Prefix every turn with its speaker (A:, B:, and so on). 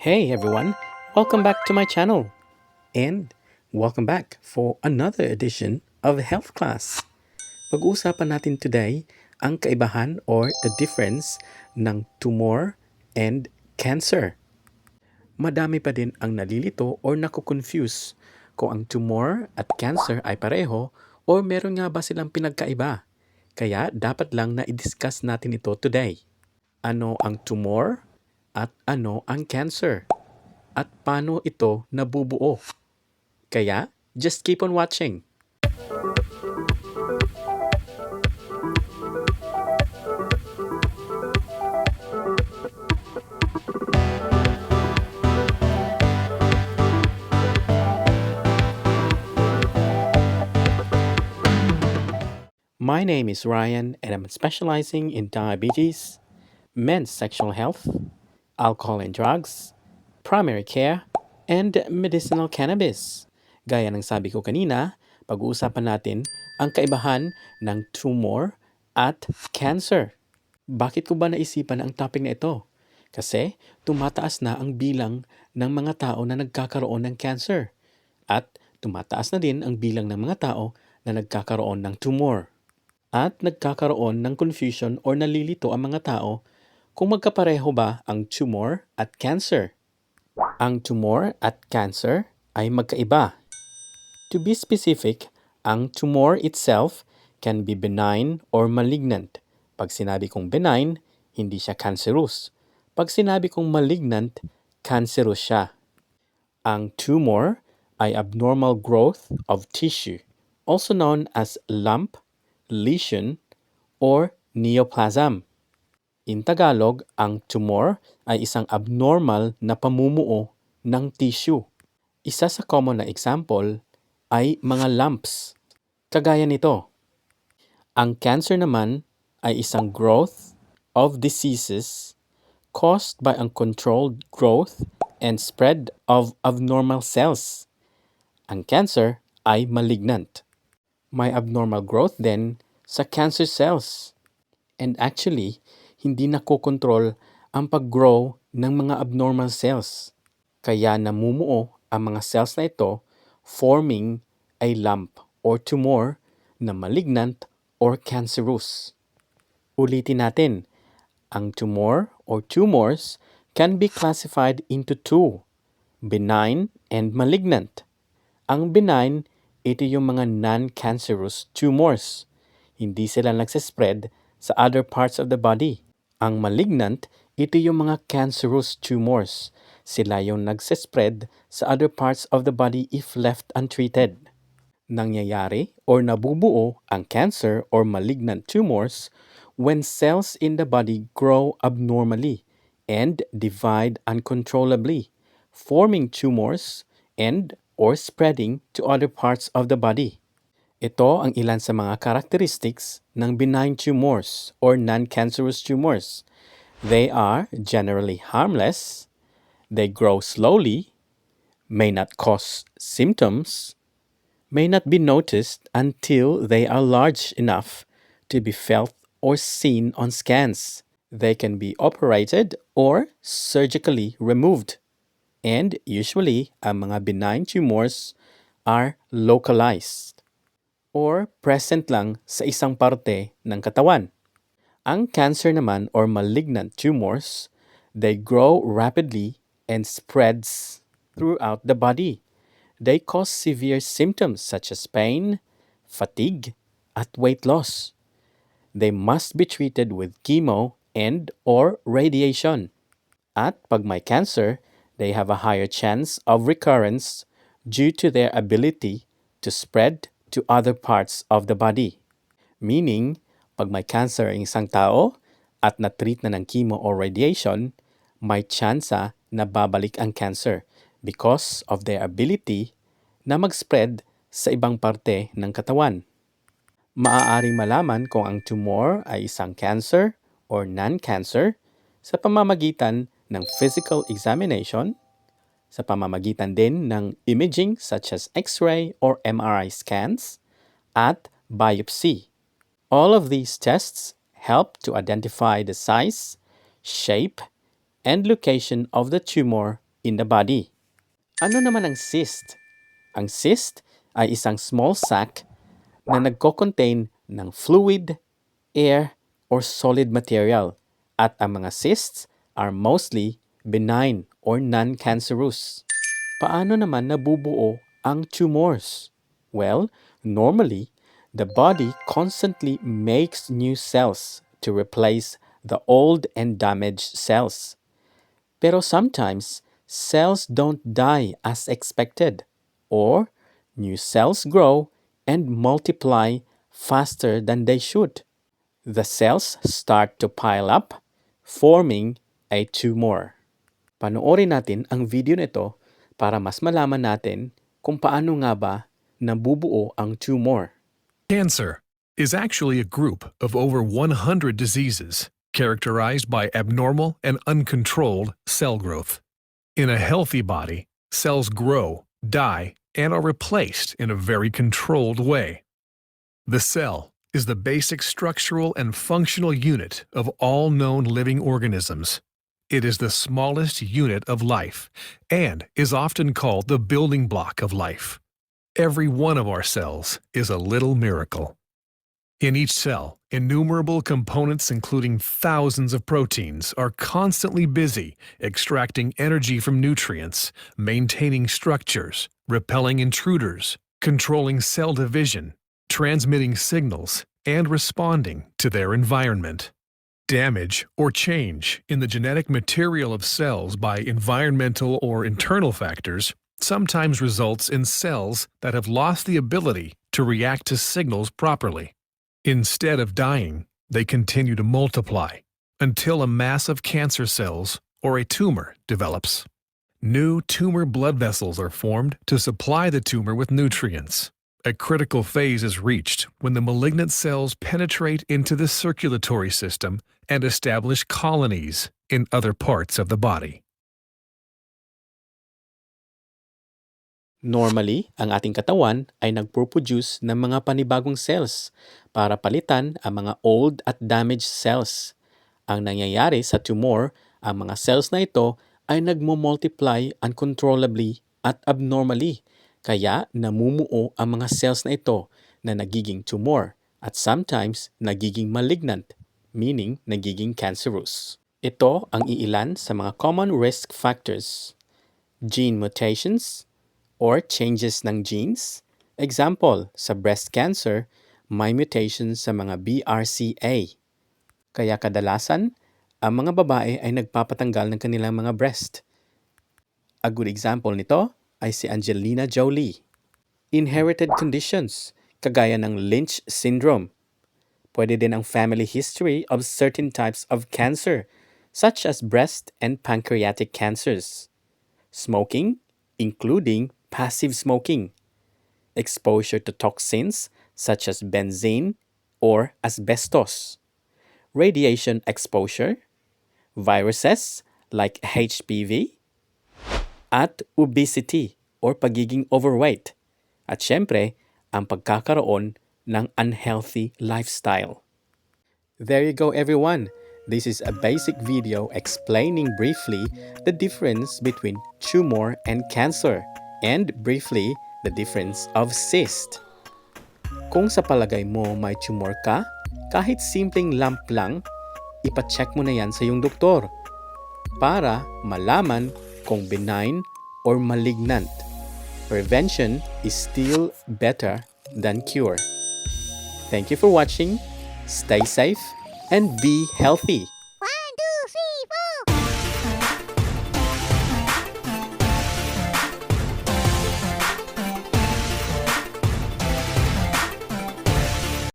A: Hey everyone, welcome back to my channel. And welcome back for another edition of Health Class. Pag-uusapan natin today ang kaibahan or the difference ng tumor and cancer. Madami pa din ang nalilito or nakukonfuse kung ang tumor at cancer ay pareho or meron nga ba silang pinagkaiba. Kaya dapat lang na i-discuss natin ito today. Ano ang tumor at ano ang cancer? At paano ito nabubuo? Kaya, just keep on watching. My name is Ryan and I'm specializing in diabetes, men's sexual health, alcohol and drugs, primary care, and medicinal cannabis. Gaya ng sabi ko kanina, pag-uusapan natin ang kaibahan ng tumor at cancer. Bakit ko ba naisipan ang topic na ito? Kasi tumataas na ang bilang ng mga tao na nagkakaroon ng cancer at tumataas na din ang bilang ng mga tao na nagkakaroon ng tumor. At nagkakaroon ng confusion or nalilito ang mga tao kung magkapareho ba ang tumor at cancer. Ang tumor at cancer ay magkaiba. To be specific, ang tumor itself can be benign or malignant. Pag sinabi kong benign, hindi siya cancerous. Pag sinabi kong malignant, cancerous siya. Ang tumor ay abnormal growth of tissue, also known as lump, lesion, or neoplasm. In Tagalog, ang tumor ay isang abnormal na pamumuo ng tissue. Isa sa common na example ay mga lumps. Kagaya nito. Ang cancer naman ay isang growth of diseases caused by uncontrolled growth and spread of abnormal cells. Ang cancer ay malignant. May abnormal growth din sa cancer cells. And actually, hindi nakokontrol ang pag-grow ng mga abnormal cells. Kaya namumuo ang mga cells na ito forming a lump or tumor na malignant or cancerous. Ulitin natin, ang tumor or tumors can be classified into two, benign and malignant. Ang benign, ito yung mga non-cancerous tumors. Hindi sila nagsispread sa other parts of the body. Ang malignant, ito yung mga cancerous tumors. Sila yung nagsispread sa other parts of the body if left untreated. Nangyayari or nabubuo ang cancer or malignant tumors when cells in the body grow abnormally and divide uncontrollably, forming tumors and or spreading to other parts of the body. Ito ang ilan sa mga characteristics ng benign tumors or non-cancerous tumors. They are generally harmless, they grow slowly, may not cause symptoms, may not be noticed until they are large enough to be felt or seen on scans. They can be operated or surgically removed. And usually, ang mga benign tumors are localized or present lang sa isang parte ng katawan. Ang cancer naman or malignant tumors, they grow rapidly and spreads throughout the body. They cause severe symptoms such as pain, fatigue, at weight loss. They must be treated with chemo and or radiation. At pag may cancer, they have a higher chance of recurrence due to their ability to spread to other parts of the body. Meaning, pag may cancer ang isang tao at na-treat na ng chemo or radiation, may tsansa na babalik ang cancer because of their ability na mag-spread sa ibang parte ng katawan. Maaaring malaman kung ang tumor ay isang cancer or non-cancer sa pamamagitan ng physical examination, sa pamamagitan din ng imaging such as X-ray or MRI scans, at biopsy. All of these tests help to identify the size, shape, and location of the tumor in the body. Ano naman ang cyst? Ang cyst ay isang small sac na nagko-contain ng fluid, air, or solid material at ang mga cysts are mostly benign or non-cancerous. Paano naman nabubuo ang tumors? Well, normally, the body constantly makes new cells to replace the old and damaged cells. Pero sometimes, cells don't die as expected, or new cells grow and multiply faster than they should. The cells start to pile up, forming a tumor. Panoorin natin ang video nito para mas malaman natin kung paano nga ba nabubuo ang tumor.
B: Cancer is actually a group of over 100 diseases characterized by abnormal and uncontrolled cell growth. In a healthy body, cells grow, die, and are replaced in a very controlled way. The cell is the basic structural and functional unit of all known living organisms. It is the smallest unit of life and is often called the building block of life. Every one of our cells is a little miracle. In each cell, innumerable components, including thousands of proteins, are constantly busy extracting energy from nutrients, maintaining structures, repelling intruders, controlling cell division, transmitting signals, and responding to their environment. Damage or change in the genetic material of cells by environmental or internal factors sometimes results in cells that have lost the ability to react to signals properly. Instead of dying, they continue to multiply until a mass of cancer cells or a tumor develops. New tumor blood vessels are formed to supply the tumor with nutrients. A critical phase is reached when the malignant cells penetrate into the circulatory system and establish colonies in other parts of the body.
A: Normally, ang ating katawan ay nagpo-produce ng mga panibagong cells para palitan ang mga old at damaged cells. Ang nangyayari sa tumor, ang mga cells na ito ay nagmo-multiply uncontrollably at abnormally. Kaya namumuo ang mga cells na ito na nagiging tumor at sometimes nagiging malignant, meaning nagiging cancerous. Ito ang iilan sa mga common risk factors. Gene mutations, or changes ng genes. Example, sa breast cancer, may mutation sa mga BRCA. Kaya kadalasan, ang mga babae ay nagpapatanggal ng kanilang mga breast. A good example nito ay si Angelina Jolie. Inherited conditions, kagaya ng Lynch syndrome. Pwede din ang family history of certain types of cancer, such as breast and pancreatic cancers. Smoking, including passive smoking, exposure to toxins such as benzene or asbestos, radiation exposure, viruses like HPV, at obesity or pagiging overweight, at syempre, ang pagkakaroon ng unhealthy lifestyle. There you go everyone. This is a basic video explaining briefly the difference between tumor and cancer and briefly the difference of cyst. Kung sa palagay mo may tumor ka, kahit simpleng lump lang, ipacheck mo na yan sa iyong doktor para malaman kung benign or malignant. Prevention is still better than cure. Thank you for watching. Stay safe and be healthy.